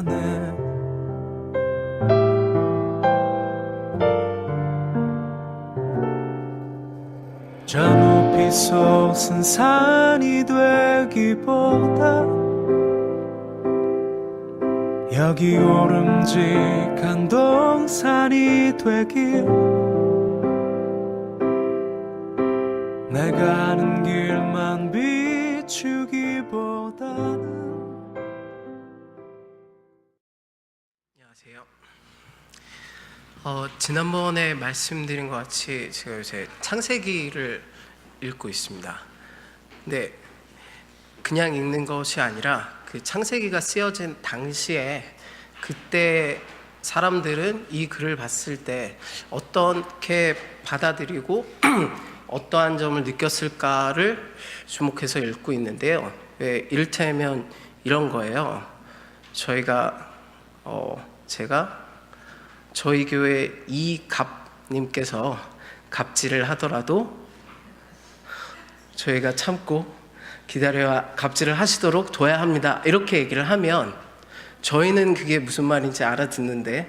하네 저 높이 솟은 산이 되기보다 여기 오름직한 동산이 되길 내가 아는 길만 비추기보다는 어, 지난번에 말씀드린 것 같이 제가 요새 창세기를 읽고 있습니다. 근데 그냥 읽는 것이 아니라 그 창세기가 쓰여진 당시에 그때 사람들은 이 글을 봤을 때 어떻게 받아들이고 어떠한 점을 느꼈을까를 주목해서 읽고 있는데요. 왜 이를테면 이런 거예요. 저희가 어, 제가 저희 교회 이갑님께서 갑질을 하더라도 저희가 참고 기다려야 갑질을 하시도록 둬야 합니다. 이렇게 얘기를 하면 저희는 그게 무슨 말인지 알아듣는데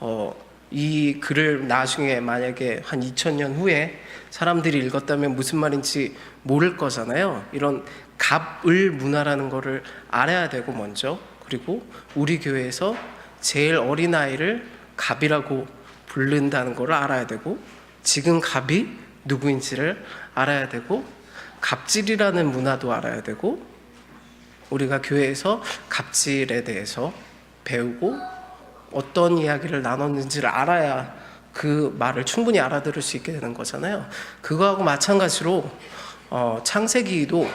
어, 이 글을 나중에 만약에 한 2000년 후에 사람들이 읽었다면 무슨 말인지 모를 거잖아요. 이런 갑을 문화라는 거를 알아야 되고 먼저 그리고 우리 교회에서 제일 어린 아이를 갑이라고 부른다는 거를 알아야 되고 지금 갑이 누구인지를 알아야 되고 갑질이라는 문화도 알아야 되고 우리가 교회에서 갑질에 대해서 배우고 어떤 이야기를 나눴는지를 알아야 그 말을 충분히 알아들을 수 있게 되는 거잖아요. 그거하고 마찬가지로 어, 창세기도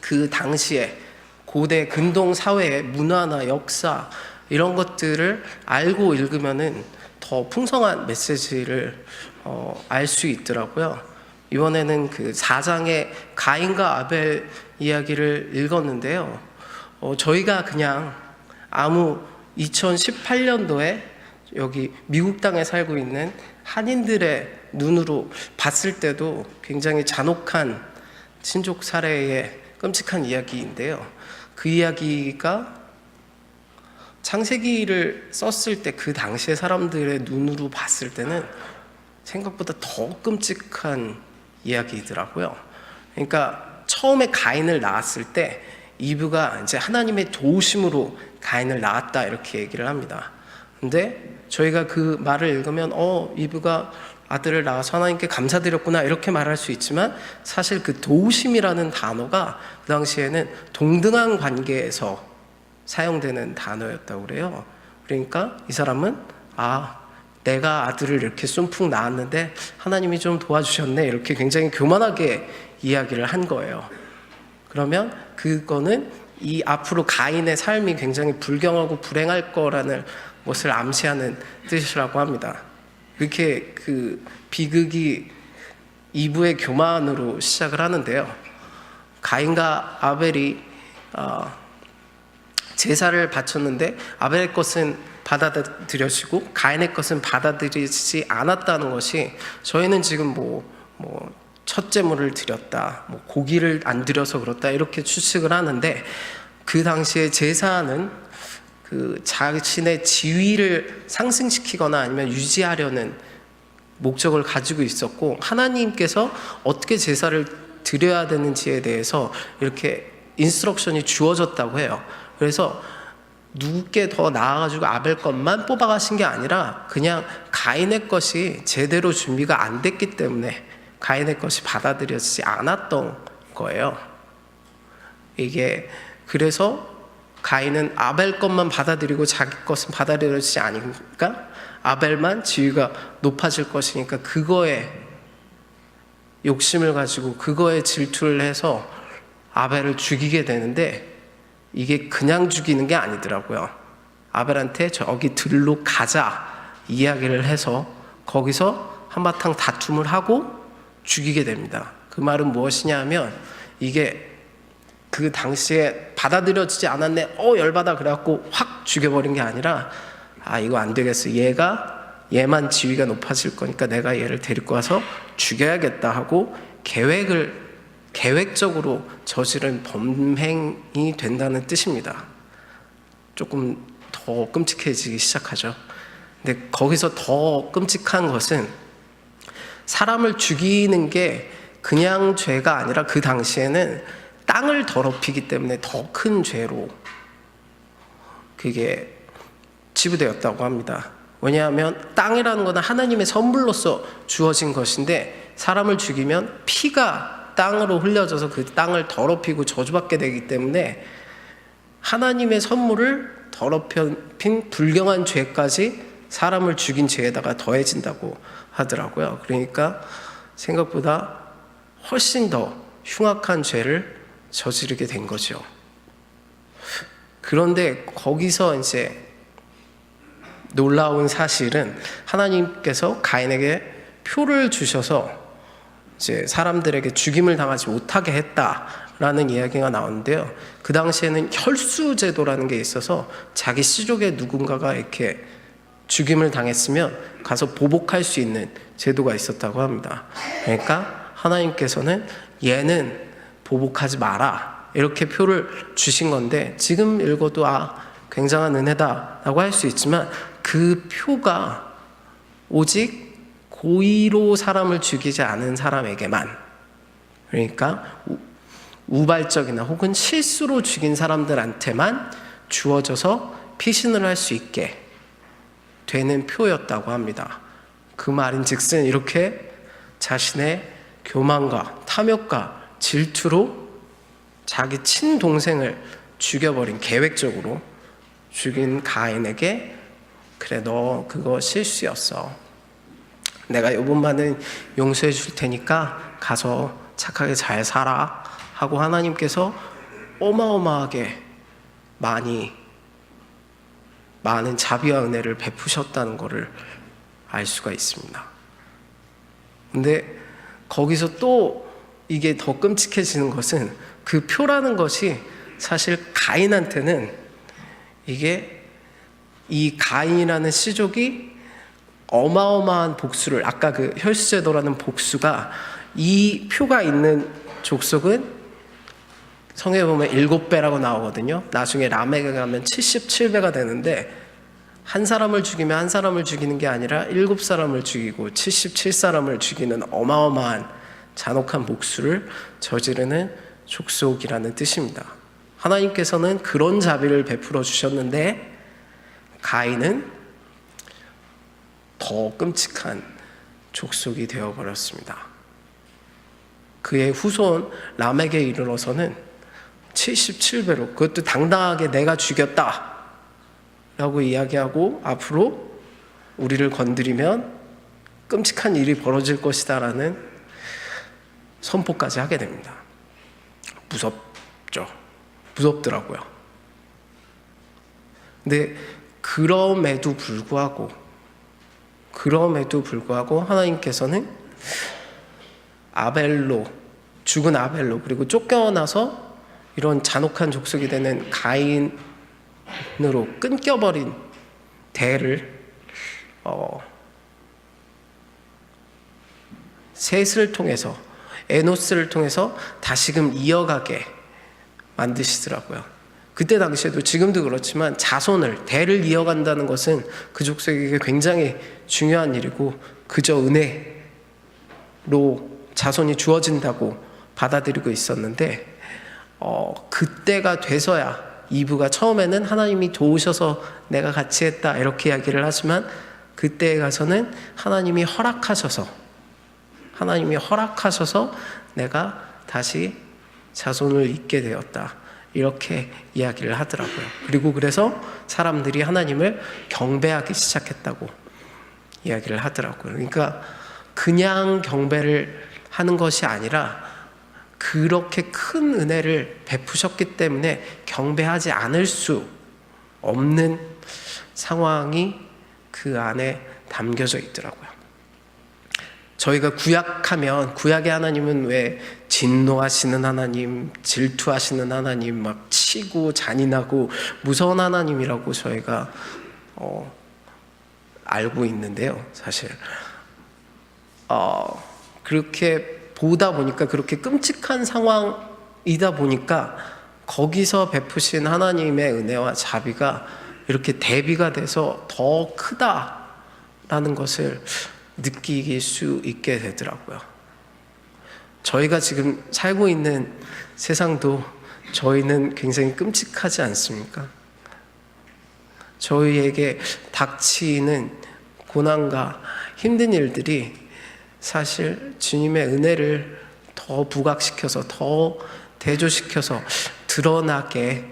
그 당시에 고대 근동 사회의 문화나 역사 이런 것들을 알고 읽으면은 더 풍성한 메시지를 어, 알 수 있더라고요. 이번에는 그 4장의 가인과 아벨 이야기를 읽었는데요. 어, 저희가 그냥 아무 2018년도에 여기 미국 땅에 살고 있는 한인들의 눈으로 봤을 때도 굉장히 잔혹한 친족 사례의 끔찍한 이야기인데요. 그 이야기가 창세기를 썼을 때 그 당시의 사람들의 눈으로 봤을 때는 생각보다 더 끔찍한 이야기더라고요. 그러니까 처음에 가인을 낳았을 때 이브가 이제 하나님의 도우심으로 가인을 낳았다 이렇게 얘기를 합니다. 근데 저희가 그 말을 읽으면 어 이브가 아들을 낳아서 하나님께 감사드렸구나 이렇게 말할 수 있지만 사실 그 도우심이라는 단어가 그 당시에는 동등한 관계에서 사용되는 단어였다고 그래요. 그러니까 이 사람은 아 내가 아들을 이렇게 쏨풍 낳았는데 하나님이 좀 도와주셨네 이렇게 굉장히 교만하게 이야기를 한 거예요. 그러면 그거는 이 앞으로 가인의 삶이 굉장히 불경하고 불행할 거라는 것을 암시하는 뜻이라고 합니다. 이렇게 그 비극이 2부의 교만으로 시작을 하는데요. 가인과 아벨이 어, 제사를 바쳤는데 아벨의 것은 받아들여지고 가인의 것은 받아들이지 않았다는 것이 저희는 지금 뭐, 뭐 첫째물을 드렸다, 뭐 고기를 안 드려서 그렇다 이렇게 추측을 하는데 그 당시에 제사는 그 자신의 지위를 상승시키거나 아니면 유지하려는 목적을 가지고 있었고 하나님께서 어떻게 제사를 드려야 되는지에 대해서 이렇게 인스트럭션이 주어졌다고 해요. 그래서 누구께 더 나아가지고 아벨 것만 뽑아가신 게 아니라 그냥 가인의 것이 제대로 준비가 안 됐기 때문에 가인의 것이 받아들여지지 않았던 거예요. 이게 그래서 가인은 아벨 것만 받아들이고 자기 것은 받아들여지지 않으니까 아벨만 지위가 높아질 것이니까 그거에 욕심을 가지고 그거에 질투를 해서 아벨을 죽이게 되는데 이게 그냥 죽이는 게 아니더라고요. 아벨한테 저기 들로 가자 이야기를 해서 거기서 한바탕 다툼을 하고 죽이게 됩니다. 그 말은 무엇이냐 하면 이게 그 당시에 받아들여지지 않았네. 어 열받아 그래갖고 확 죽여버린 게 아니라 아 이거 안 되겠어. 얘가 얘만 지위가 높아질 거니까 내가 얘를 데리고 와서 죽여야겠다 하고 계획을 계획적으로 저지른 범행이 된다는 뜻입니다. 조금 더 끔찍해지기 시작하죠. 근데 거기서 더 끔찍한 것은 사람을 죽이는 게 그냥 죄가 아니라 그 당시에는 땅을 더럽히기 때문에 더 큰 죄로 그게 치부되었다고 합니다. 왜냐하면 땅이라는 것은 하나님의 선물로서 주어진 것인데 사람을 죽이면 피가 땅으로 흘려져서 그 땅을 더럽히고 저주받게 되기 때문에 하나님의 선물을 더럽힌 불경한 죄까지 사람을 죽인 죄에다가 더해진다고 하더라고요. 그러니까 생각보다 훨씬 더 흉악한 죄를 저지르게 된 거죠. 그런데 거기서 이제 놀라운 사실은 하나님께서 가인에게 표를 주셔서 이제 사람들에게 죽임을 당하지 못하게 했다라는 이야기가 나오는데요. 그 당시에는 혈수 제도라는 게 있어서 자기 씨족의 누군가가 이렇게 죽임을 당했으면 가서 보복할 수 있는 제도가 있었다고 합니다. 그러니까 하나님께서는 얘는 보복하지 마라 이렇게 표를 주신 건데 지금 읽어도 아 굉장한 은혜다라고 할 수 있지만 그 표가 오직 고의로 사람을 죽이지 않은 사람에게만 그러니까 우- 우발적이나 혹은 실수로 죽인 사람들한테만 주어져서 피신을 할 수 있게 되는 표였다고 합니다. 그 말인 즉슨 이렇게 자신의 교만과 탐욕과 질투로 자기 친동생을 죽여버린 계획적으로 죽인 가인에게 그래 너 그거 실수였어. 내가 요번만은 용서해 줄 테니까 가서 착하게 잘 살아 하고 하나님께서 어마어마하게 많이 많은 자비와 은혜를 베푸셨다는 것을 알 수가 있습니다. 근데 거기서 또 이게 더 끔찍해지는 것은 그 표라는 것이 사실 가인한테는 이게 이 가인이라는 씨족이 어마어마한 복수를 아까 그 혈수제도라는 복수가 이 표가 있는 족속은 성에 보면 일곱 배라고 나오거든요. 나중에 라멕에 가면 77배가 되는데 한 사람을 죽이면 한 사람을 죽이는 게 아니라 일곱 사람을 죽이고 77사람을 죽이는 어마어마한 잔혹한 복수를 저지르는 족속이라는 뜻입니다. 하나님께서는 그런 자비를 베풀어 주셨는데 가인은 더 끔찍한 족속이 되어 버렸습니다. 그의 후손 람에게 이르러서는 77배로 그것도 당당하게 내가 죽였다 라고 이야기하고 앞으로 우리를 건드리면 끔찍한 일이 벌어질 것이다 라는 선포까지 하게 됩니다. 무섭죠. 무섭더라고요. 근데 그럼에도 불구하고 그럼에도 불구하고 하나님께서는 아벨로 죽은 아벨로 그리고 쫓겨나서 이런 잔혹한 족속이 되는 가인으로 끊겨버린 대를 어, 셋을 통해서 에노스를 통해서 다시금 이어가게 만드시더라고요. 그때 당시에도 지금도 그렇지만 자손을 대를 이어간다는 것은 그 족속에게 굉장히 중요한 일이고 그저 은혜로 자손이 주어진다고 받아들이고 있었는데 어, 그때가 돼서야 이브가 처음에는 하나님이 도우셔서 내가 같이 했다 이렇게 이야기를 하지만 그때에 가서는 하나님이 허락하셔서 하나님이 허락하셔서 내가 다시 자손을 잇게 되었다. 이렇게 이야기를 하더라고요. 그리고 그래서 사람들이 하나님을 경배하기 시작했다고 이야기를 하더라고요. 그러니까 그냥 경배를 하는 것이 아니라 그렇게 큰 은혜를 베푸셨기 때문에 경배하지 않을 수 없는 상황이 그 안에 담겨져 있더라고요. 저희가 구약하면 구약의 하나님은 왜 진노하시는 하나님, 질투하시는 하나님, 막 치고 잔인하고 무서운 하나님이라고 저희가 어, 알고 있는데요. 사실 어, 그렇게 보다 보니까 그렇게 끔찍한 상황이다 보니까 거기서 베푸신 하나님의 은혜와 자비가 이렇게 대비가 돼서 더 크다라는 것을 느끼길 수 있게 되더라고요. 저희가 지금 살고 있는 세상도 저희는 굉장히 끔찍하지 않습니까? 저희에게 닥치는 고난과 힘든 일들이 사실 주님의 은혜를 더 부각시켜서 더 대조시켜서 드러나게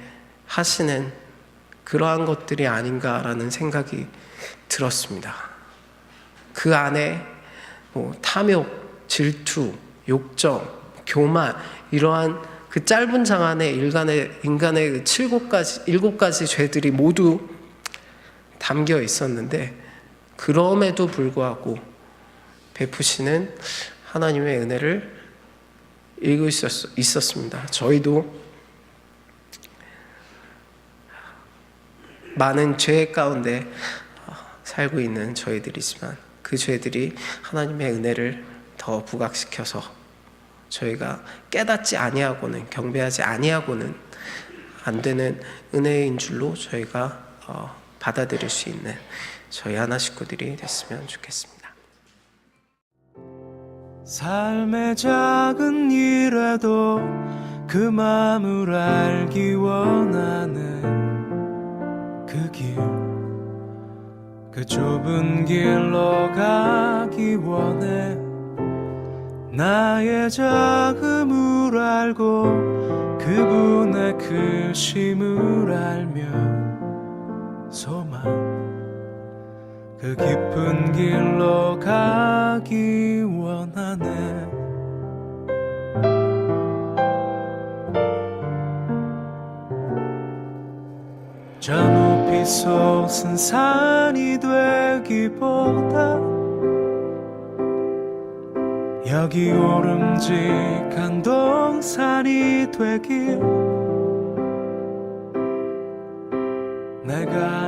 하시는 그러한 것들이 아닌가라는 생각이 들었습니다. 그 안에 뭐 탐욕, 질투, 욕정, 교만 이러한 그 짧은 장 안에 인간의 인간의 그 칠곱 가지 일곱 가지 죄들이 모두 담겨 있었는데 그럼에도 불구하고 베푸시는 하나님의 은혜를 읽고 있었, 있었습니다. 저희도 많은 죄 가운데 살고 있는 저희들이지만 그 죄들이 하나님의 은혜를 더 부각시켜서 저희가 깨닫지 아니하고는 경배하지 아니하고는 안 되는 은혜인 줄로 저희가 어, 받아들일 수 있는 저희 하나 식구들이 됐으면 좋겠습니다. 삶의 작은 일에도 그 마음을 알기 원하는 그 좁은 길로 가기 원해. 나의 작음을 알고 그분의 크심을 알며 소망 그 깊은 길로 가기 원하네 저 높이 솟은 산이 되기보다 여기 오름직한 동산이 되길 내가